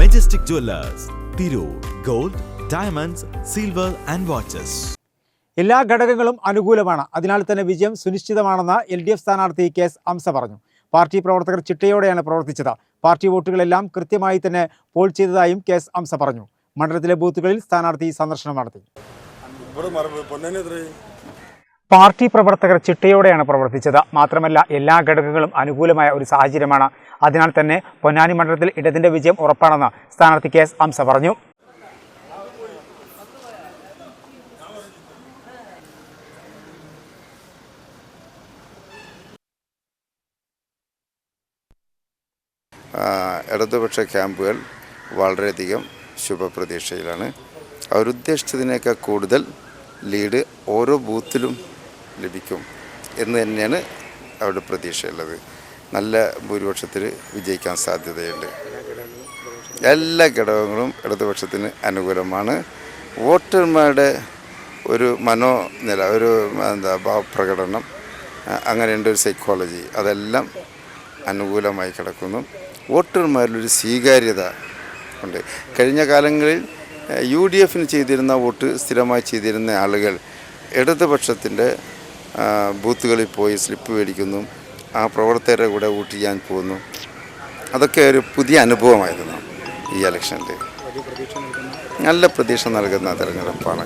Majestic jewellers Tirur gold diamonds silver and watches എല്ലാ ഘടകങ്ങളും അനുകൂലമാണ്. അതിനാൽ തന്നെ വിജയം സുനിശ്ചിതമാണെന്ന് എൽ ഡി എഫ് സ്ഥാനാർത്ഥി കെ എസ് അംസ പറഞ്ഞു. പാർട്ടി പ്രവർത്തകർ ചിട്ടയോടെയാണ് പ്രവർത്തിച്ചത്. പാർട്ടി വോട്ടുകളെല്ലാം കൃത്യമായി തന്നെ പോൾ ചെയ്തതായും കെ എസ് അംസ പറഞ്ഞു. മണ്ഡലത്തിലെ ബൂത്തുകളിൽ സ്ഥാനാർത്ഥി സന്ദർശനം നടത്തി. പാർട്ടി പ്രവർത്തകർ ചിട്ടയോടെയാണ് പ്രവർത്തിച്ചത്. മാത്രമല്ല എല്ലാ ഘടകങ്ങളും അനുകൂലമായ ഒരു സാഹചര്യമാണ്. അതിനാൽ തന്നെ പൊന്നാനി മണ്ഡലത്തിൽ ഇടതിന്റെ വിജയം ഉറപ്പാണെന്ന് സ്ഥാനാർത്ഥി കെ എസ് അംസ പറഞ്ഞു. ഇടതുപക്ഷ ക്യാമ്പുകൾ വളരെയധികം ശുഭപ്രതീക്ഷയിലാണ്. അവരുദ്ദേശിച്ചതിനേക്കാൾ കൂടുതൽ ലീഡ് ഓരോ ബൂത്തിലും ലഭിക്കും എന്ന് തന്നെയാണ് അവരുടെ പ്രതീക്ഷയുള്ളത്. നല്ല ഭൂരിപക്ഷത്തിൽ വിജയിക്കാൻ സാധ്യതയുണ്ട്. എല്ലാ ഘടകങ്ങളും ഇടതുപക്ഷത്തിന് അനുകൂലമാണ്. വോട്ടർമാരുടെ ഒരു മനോനില ഒരു എന്താ ഭാവപ്രകടനം അങ്ങനെയുണ്ട് ഒരു സൈക്കോളജി അതെല്ലാം അനുകൂലമായി കിടക്കുന്നു. വോട്ടർമാരിലൊരു സ്വീകാര്യത ഉണ്ട്. കഴിഞ്ഞ കാലങ്ങളിൽ യു ഡി എഫിന് ചെയ്തിരുന്ന വോട്ട് സ്ഥിരമായി ചെയ്തിരുന്ന ആളുകൾ ഇടതുപക്ഷത്തിന്റെ ബൂത്തുകളിൽ പോയി സ്ലിപ്പ് മേടിക്കുന്നു. ആ പ്രവർത്തകരുടെ കൂടെ വോട്ട് ചെയ്യാൻ പോകുന്നു. അതൊക്കെ ഒരു പുതിയ അനുഭവമായിരുന്നു ഈ ഇലക്ഷനിൽ നല്ല പ്രതീക്ഷ നൽകുന്ന തെരഞ്ഞെടുപ്പാണ്.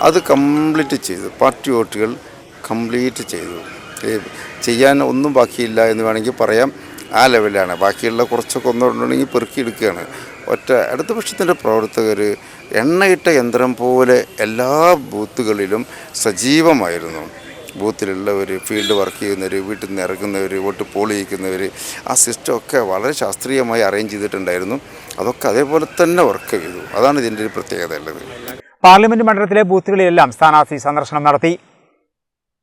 അത് കംപ്ലീറ്റ് ചെയ്തു. പാർട്ടി വോട്ടുകൾ കംപ്ലീറ്റ് ചെയ്തു. ചെയ്യാൻ ഒന്നും ബാക്കിയില്ല എന്ന് വേണമെങ്കിൽ പറയാം. ആ ലെവലാണ് ബാക്കിയുള്ള കുറച്ചൊക്കെ ഒന്നുണ്ടെങ്കിൽ പെറുക്കിയെടുക്കുകയാണ് ഒറ്റ ഇടതുപക്ഷത്തിന്റെ പ്രവർത്തകർ എണ്ണയിട്ട യന്ത്രം പോലെ എല്ലാ ബൂത്തുകളിലും സജീവമായിരുന്നു. ബൂത്തിലുള്ളവർ ഫീൽഡ് വർക്ക് ചെയ്യുന്നവർ വീട്ടിൽ നിന്ന് ഇറങ്ങുന്നവർ വോട്ട് പോൾ ചെയ്യിക്കുന്നവർ ആ സിസ്റ്റമൊക്കെ വളരെ ശാസ്ത്രീയമായി അറേഞ്ച് ചെയ്തിട്ടുണ്ടായിരുന്നു. അതൊക്കെ അതേപോലെ തന്നെ വർക്ക് ചെയ്തു. അതാണ് ഇതിന്റെ ഒരു പ്രത്യേകത ഉള്ളത്. പാർലമെന്റ് മണ്ഡലത്തിലെ ബൂത്തുകളിലെല്ലാം സ്ഥാനാർത്ഥി സന്ദർശനം നടത്തി.